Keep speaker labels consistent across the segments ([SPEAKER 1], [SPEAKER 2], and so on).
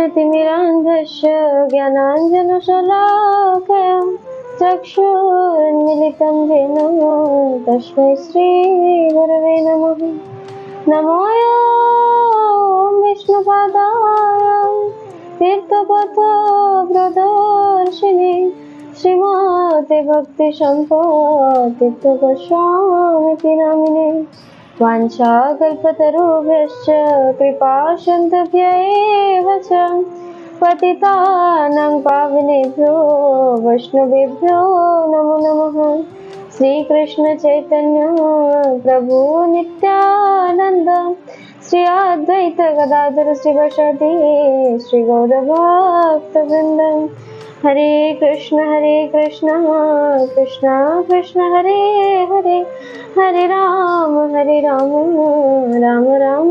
[SPEAKER 1] ज्ञानतिमिरान्धस्य ज्ञानाञ्जनशलाकया चक्षुर्मिलितं येन तस्मै श्रीगुरवे नमः नमो विष्णुपादाय तीर्थपथप्रदर्शिने श्रीमते भक्तिसम्पतीर्थगोस्वामिति नामिने वाञ्छाकल्पतरुभ्यश्च कृपाशन्तभ्य च पतितानां पावनेभ्यो वैष्णवेभ्यो नमो नमः। श्रीकृष्ण चैतन्य प्रभु नित्यानन्द। श्री अद्वैत गदाधर श्रीवसति श्री गौरभक्तवृन्द हरे कृष्ण हरे कृष्ण कृष्ण कृष्ण, हरे हरे। হরে রাম হরে রাম রাম রাম,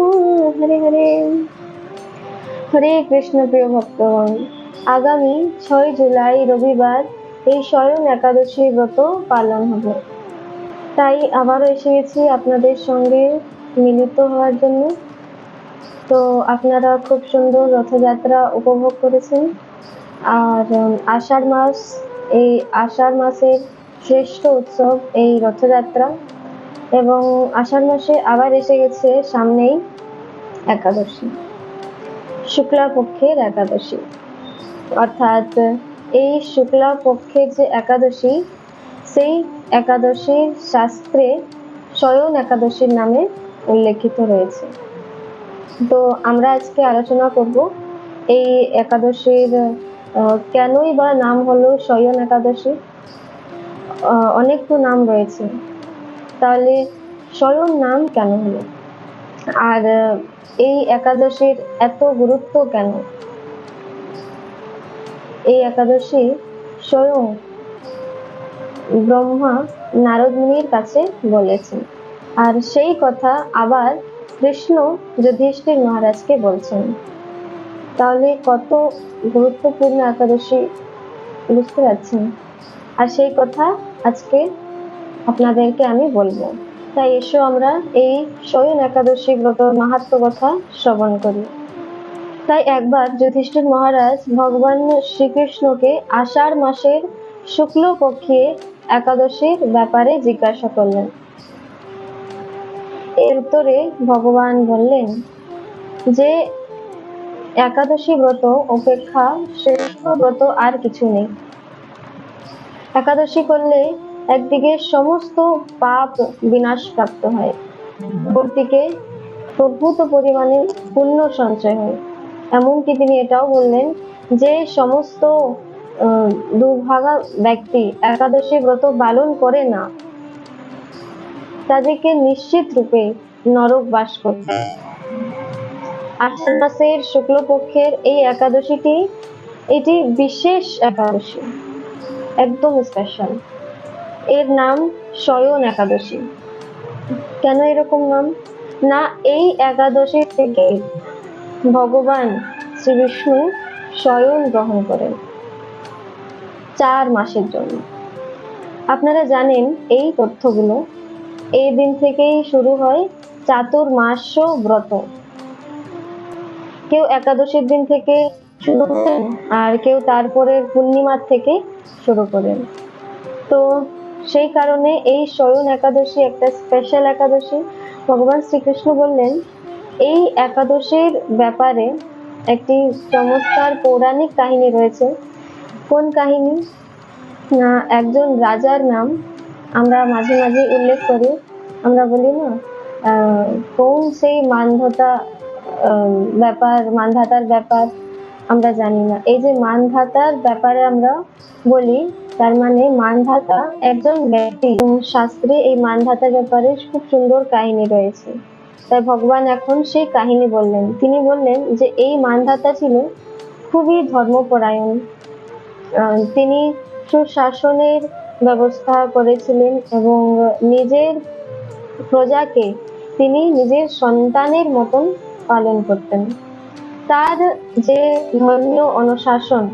[SPEAKER 1] হরে হরে। হরে কৃষ্ণ প্রিয় ভক্তগণ, আগামী ছয় জুলাই রবিবার এই স্বয়ং একাদশী ব্রত পালন হবে। তাই আবারও এসে গেছি আপনাদের সঙ্গে মিলিত হওয়ার জন্য। তো আপনারা খুব সুন্দর রথযাত্রা উপভোগ করেছেন। আর আষাঢ় মাস, এই আষাঢ় মাসের শ্রেষ্ঠ উৎসব এই রথযাত্রা। এবং আষাঢ় মাসে আবার এসে গেছে সামনেই একাদশী। শুক্লা পক্ষের একাদশী। অর্থাৎ এই শুক্লা পক্ষের যে একাদশী, সেই একাদশীর শাস্ত্রে স্বয়ং একাদশীর নামে উল্লেখিত রয়েছে। তো আমরা আজকে আলোচনা করব এই একাদশীর কেনই বা নাম হলো স্বয়ং একাদশী? অনেক তো নাম রয়েছে। তাহলে স্বয়ং নাম কেন হলো? আর এই একাদশীর এত গুরুত্ব কেন? এই একাদশী স্বয়ং ব্রহ্মা নারদ মুনির কাছে বলেছেন। আর সেই কথা আবার কৃষ্ণ যুধিষ্ঠির মহারাজকে বলছেন। তাহলে কত গুরুত্বপূর্ণ একাদশী বুঝতে পারছেন? আর সেই কথা আজকে আপনাদেরকে আমি বলব। তাই এসো আমরা এই স্বয়ং একাদশী ব্রত মাহাত্ম কথা শ্রবণ করি। তাই একবার যুধিষ্ঠির মহারাজ ভগবান শ্রীকৃষ্ণকে আষাঢ় মাসের শুক্লপক্ষে একাদশীর ব্যাপারে জিজ্ঞাসা করলেন। এর উত্তরে ভগবান বললেন, যে একাদশী ব্রত অপেক্ষা শ্রেষ্ঠ ব্রত আর কিছু নেই। একাদশী করলে একদিকে সমস্ত পাপ বিনাশ প্রাপ্ত হয়, অপরদিকে প্রভূত পরিমাণে পুণ্য সঞ্চয় হয় এমনকি তিনি এটাও বললেন যে সমস্ত দুর্ভাগা ব্যক্তি একাদশী ব্রত পালন করে না, তাদেরকে নিশ্চিত রূপে নরক বাস করতে। আষাঢ় মাসের শুক্লপক্ষের এই একাদশীটি, এটি বিশেষ একাদশী, একদম স্পেশাল এর নাম স্বয়ং একাদশী। কেন এরকম নাম? না, এই একাদশী থেকে ভগবান শ্রী বিষ্ণু স্বয়ং গ্রহণ করেন চার মাসের জন্য। আপনারা জানেন এই তথ্যগুলো। এই দিন থেকেই শুরু হয় চাতুর্মাস্য ব্রত। কেউ একাদশীর দিন থেকে শুরু করেন আর কেউ তারপরে পূর্ণিমার থেকে শুরু করেন। তো সেই কারণে এই স্বয়ং একাদশী একটা স্পেশাল একাদশী। ভগবান শ্রীকৃষ্ণ বললেন, এই একাদশীর ব্যাপারে একটি চমৎকার পৌরাণিক কাহিনী রয়েছে। কোন কাহিনী? না, একজন রাজার নাম আমরা মাঝে মাঝে উল্লেখ করি। আমরা বলি না কোন সেই মানধাতা ব্যাপার, মানধাতার ব্যাপার আমরা জানি না। এই যে মানধাতার ব্যাপারে আমরা বলি, তার মানে মানধাতা একজন ব্যক্তি। শাস্ত্রে এই মানধাতার ব্যাপারে খুব সুন্দর কাহিনী রয়েছে। তাই ভগবান এখন সেই কাহিনী বললেন। তিনি বললেন যে, এই মানধাতা ছিল খুবই ধর্মপরায়ণ। তিনি সুশাসনের ব্যবস্থা করেছিলেন এবং নিজের প্রজাকে তিনি নিজের সন্তানের মতন পালন করতেন। তার যে ধর্মীয় অনুশাসন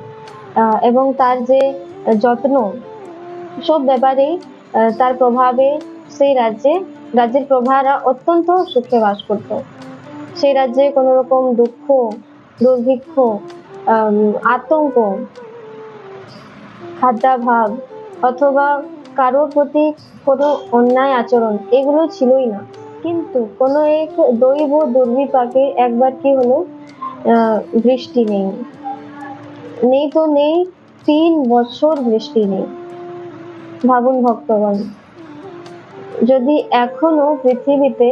[SPEAKER 1] এবং তার যে যত্ন, সব ব্যাপারেই তার প্রভাবে সেই রাজ্যে, রাজ্যের প্রভারা অত্যন্ত সুখে বাস করত। সেই রাজ্যে কোনো রকম দুঃখ, দুর্ভিক্ষ আতঙ্ক, খাদ্যাভাব, অথবা কারোর প্রতি কোনো অন্যায় আচরণ, এগুলো ছিলই না। কিন্তু কোনো এক দৈব দুর্বিপাকে একবার কি হলো? বৃষ্টি নেই। নেই তো নেই, তিন বছর বৃষ্টি নেই। ভাবুন ভক্তগণ, যদি এখনও পৃথিবীতে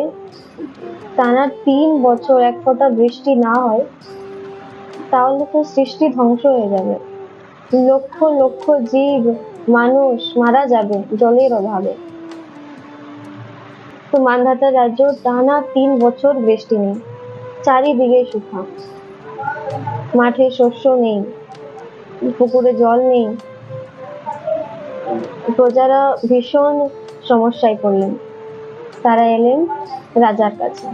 [SPEAKER 1] টানা তিন বছর এক ফোঁটা বৃষ্টি না হয়, তাহলে তো সৃষ্টি ধ্বংস হয়ে যাবে। লক্ষ লক্ষ জীব, মানুষ মারা যাবে জলের অভাবে। তো মান্ধাতা রাজ্য টানা তিন বছর বৃষ্টি নেই। চারিদিকে শুখা মাঠে শস্য নেই, পুকুরে জল নেই। প্রজারা ভীষণ সমস্যায় পড়লেন। তারা এলেন রাজার কাছে।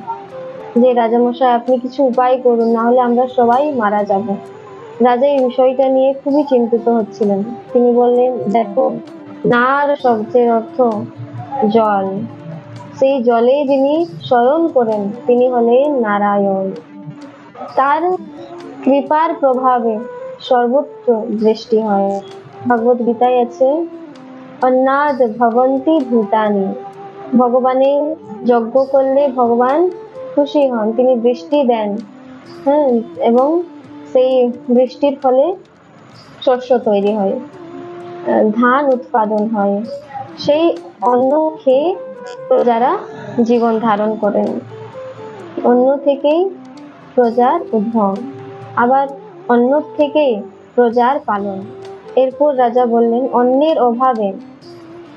[SPEAKER 1] যে রাজামশাই, আপনি কিছু উপায় করুন না হলে আমরা সবাই মারা যাব। রাজা এই বিষয়টা নিয়ে খুবই চিন্তিত হচ্ছিলেন। তিনি বললেন, দেখো, নার শব্দের অর্থ জল। সেই জলে যিনি স্মরণ করেন, তিনি হলেন নারায়ণ। তার কৃপার প্রভাবে সর্বত্র বৃষ্টি হয়। ভগবত গীতায় আছে, অন্নাদ ভবন্তি ভূতানি। ভগবানের যজ্ঞ করলে ভগবান খুশি হন, তিনি বৃষ্টি দেন হ্যাঁ এবং সেই বৃষ্টির ফলে শস্য তৈরি হয় ধান উৎপাদন হয়। সেই অন্ন খেয়ে প্রজারা জীবন ধারণ করেন অন্য থেকেই প্রজার উদ্ভব। আবার অন্য থেকে প্রজার পালন। এরপর রাজা বললেন, অন্যের অভাবে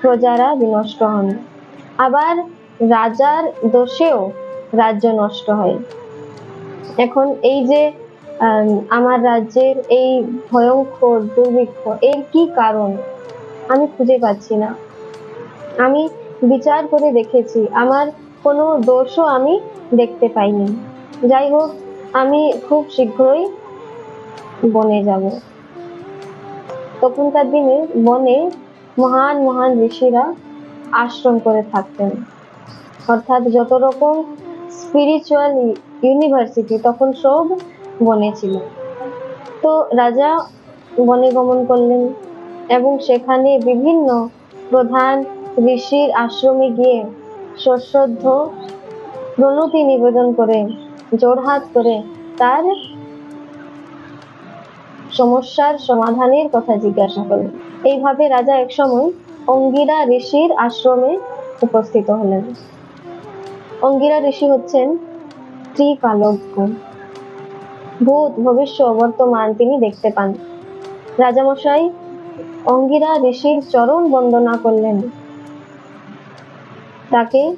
[SPEAKER 1] প্রজারা বিনষ্ট হন। আবার রাজার দোষেও রাজ্য নষ্ট হয়। এখন এই যে আমার রাজ্যের এই ভয়ঙ্কর দুর্ভিক্ষ, এর কি কারণ? আমি খুঁজে পাচ্ছি না। আমি বিচার করে দেখেছি, আমার কোনো দোষও আমি দেখতে পাইনি। যাই হোক আমি খুব শীঘ্রই বনে যাব। তখনকার দিনে বনে মহান মহান ঋষিরা আশ্রম করে থাকতেন। অর্থাৎ যত রকম স্পিরিচুয়াল ইউনিভার্সিটি তখন সব বনে ছিল। তো রাজা বনে গমন করলেন এবং সেখানে বিভিন্ন প্রধান ঋষির আশ্রমে গিয়ে সশ্রদ্ধ প্রণতি নিবেদন করে জোড়হাত করে তার সমস্যার সমাধানের কথা জিজ্ঞাসা করলেন। এইভাবে রাজা একসময় অঙ্গিরা ঋষির আশ্রমে উপস্থিত হলেন। অঙ্গিরা ঋষি হচ্ছেন ত্রিকালজ্ঞ ভূত ভবিষ্য বর্তমান তিনি দেখতে পান। রাজামশাই অঙ্গিরা ঋষির চরণ বন্দনা করলেন। তাকে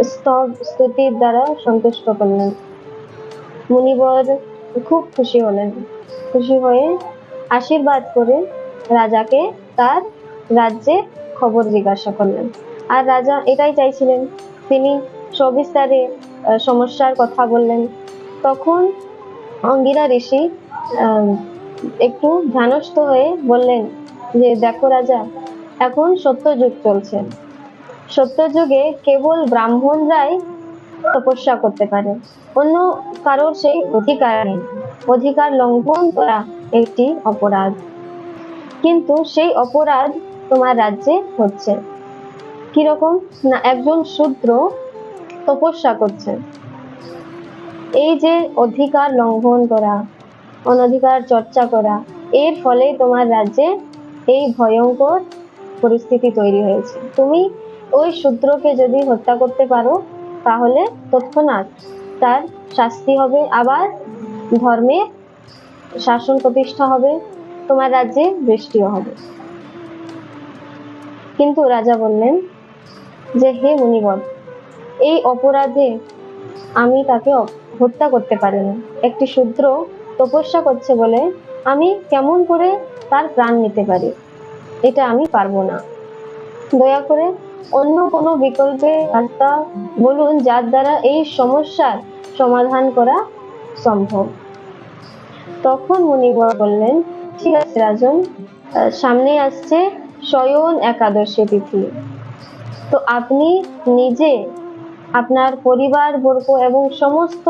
[SPEAKER 1] স্তব স্তুতির দ্বারা সন্তুষ্ট করলেন। মুনিবর খুব খুশি হলেন। খুশি হয়ে আশীর্বাদ করে রাজাকে তার রাজ্যে খবর জিজ্ঞাসা করলেন। আর রাজা এটাই চাইছিলেন, তিনি সবিস্তারে সমস্যার কথা বললেন। তখন অঙ্গিরা ঋষি একটু ধ্যানস্থ হয়ে বললেন যে, দেখো রাজা, এখন সত্যযুগ চলছে। সত্যযুগে কেবল ব্রাহ্মণরাই তপস্যা করতে পারে। অন্য কারোর সেই অধিকার নেই। অধিকার লঙ্ঘন করা একটি অপরাধ। কিন্তু সেই অপরাধ তোমার রাজ্যে হচ্ছে। কীরকম? না, একজন শূদ্র তপস্যা করছে। এই যে অধিকার লঙ্ঘন করা, অনধিকার চর্চা করা, এর ফলে তোমার রাজ্যে এই ভয়ঙ্কর পরিস্থিতি তৈরি হয়েছে। তুমি ওই শূদ্রকে যদি হত্যা করতে পারো, তাহলে তৎক্ষণাৎ তার শাস্তি হবে। আবার ধর্মে শাসন প্রতিষ্ঠা হবে, তোমার রাজ্যে বৃষ্টিও হবে। কিন্তু রাজা বললেন যে, হে মুনিবর, এই অপরাধে আমি তাকে হত্যা করতে পারি না একটি শূদ্র তপস্যা করছে বলে আমি কেমন করে তার প্রাণ নিতে পারি? এটা আমি পারব না। দয়া করে অন্য কোনো বিকল্পে রাস্তা বলুন যার দ্বারা এই সমস্যার সমাধান করা সম্ভব। তখন মুনিবর বললেন, ঠিক আছে রাজন সামনে আসছে স্বয়ন একাদশী তিথি। তো আপনি নিজে, আপনার পরিবার, বর্গ এবং সমস্ত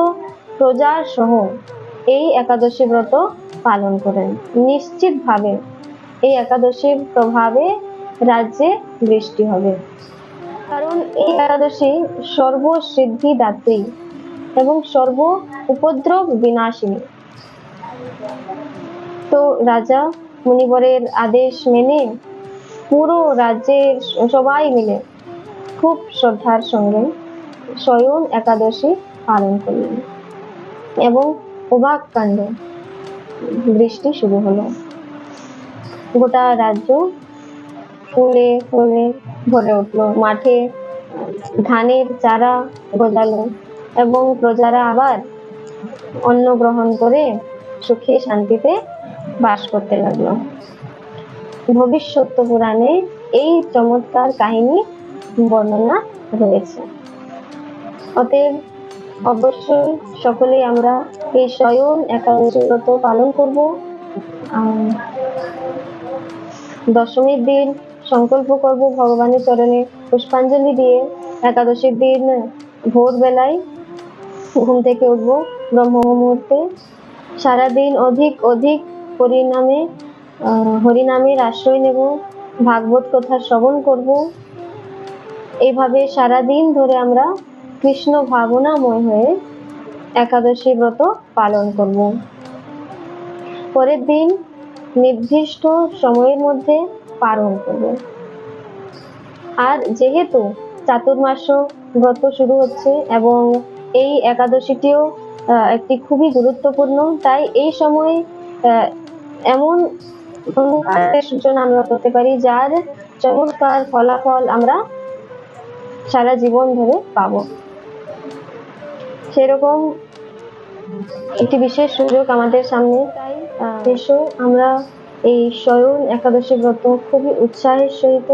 [SPEAKER 1] প্রজার সহ এই একাদশী ব্রত পালন করেন। নিশ্চিতভাবে এই একাদশীর প্রভাবে রাজ্যে বৃষ্টি হবে। কারণ এই একাদশী সর্বসিদ্ধিদাত্রী এবং সর্ব উপদ্রব বিনাশিনী। তো রাজা মুনিবরের আদেশ মেনে পুরো রাজ্যের সবাই মিলে খুব শ্রদ্ধার সঙ্গে স্বয়ং একাদশী পালন করলেন এবং অবাক কাণ্ড বৃষ্টি শুরু হলো। গোটা রাজ্য ফুলে ফুলে ভরে উঠল। মাঠে ধানের চারা গজালো এবং প্রজারা আবার অন্ন গ্রহণ করে সুখে শান্তিতে বাস করতে লাগল। ভবিষ্যৎ পুরাণে এই চমৎকার কাহিনী বর্ণনা রয়েছে। অতএব অবশ্যই সকলেই আমরা এই স্বয়ং একাদশী পালন করব। দশমীর দিন সংকল্প করব ভগবানের চরণে পুষ্পাঞ্জলি দিয়ে একাদশীর দিন ভোরবেলায় ঘুম থেকে উঠব ব্রহ্ম মুহূর্তে সারাদিন অধিক অধিক পরিণামে হরিনামের আশ্রয় নেব, ভাগবত কথা শ্রবণ করব। এইভাবে সারাদিন ধরে আমরা কৃষ্ণ ভাবনাময় হয়ে একাদশী ব্রত পালন করব। পরের দিন নির্দিষ্ট সময়ের মধ্যে পালন করব। আর যেহেতু চাতুর্মাস ব্রত শুরু হচ্ছে এবং এই একাদশীটিও একটি খুবই গুরুত্বপূর্ণ, তাই এই সময় এমন সূচনা আমরা করতে পারি যার চমৎকার ফলাফল আমরা সারা জীবন ধরে পাবো। সেরকম একটি বিশেষ সুযোগ আমাদের সামনে, তাই আমরা এই স্বয়ং একাদশী ব্রত খুবই উৎসাহের সহিত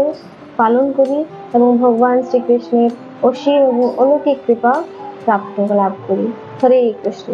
[SPEAKER 1] পালন করি এবং ভগবান শ্রীকৃষ্ণের অসীম এবং অলৌকিক কৃপা প্রাপ্ত লাভ করি। হরে কৃষ্ণ।